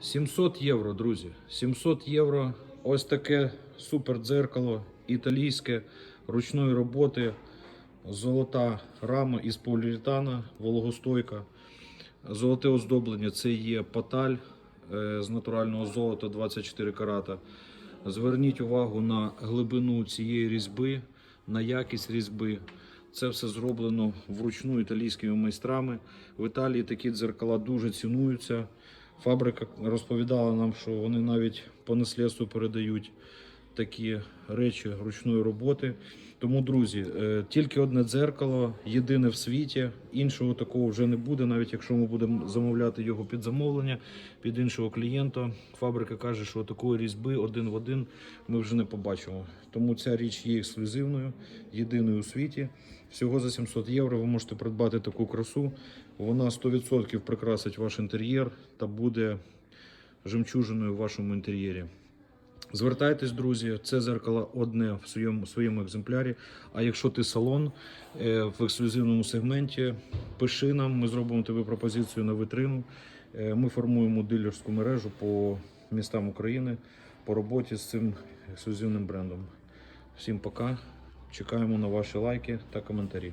700 євро, друзі. 700 євро. Ось таке супер дзеркало італійське ручної роботи. Золота рама із поліуретана, вологостойка. Золоте оздоблення це є паталь е, з натурального золота 24 карата. Зверніть увагу на глибину цієї різьби, на якість різьби. Це все зроблено вручну італійськими майстрами. В Італії такі дзеркала дуже цінуються. Фабрика розповідала нам, що вони навіть по наслідству передають такі речі ручної роботи. Тому, друзі, е, тільки одне дзеркало, єдине в світі. Іншого такого вже не буде, навіть якщо ми будемо замовляти його під замовлення, під іншого клієнта. Фабрика каже, що такої різьби один в один ми вже не побачимо. Тому ця річ є ексклюзивною, єдиною у світі. Всього за 700 євро ви можете придбати таку красу. Вона 100% прикрасить ваш інтер'єр та буде жемчужиною в вашому інтер'єрі. Звертайтесь, друзі, це зеркало одне в своєму своєму екземплярі. А якщо ти салон е, в ексклюзивному сегменті, пиши нам, ми зробимо тобі пропозицію на витрину. Е, Ми формуємо дилерську мережу по містам України по роботі з цим ексклюзивним брендом. Всім пока. Чекаємо на ваші лайки та коментарі.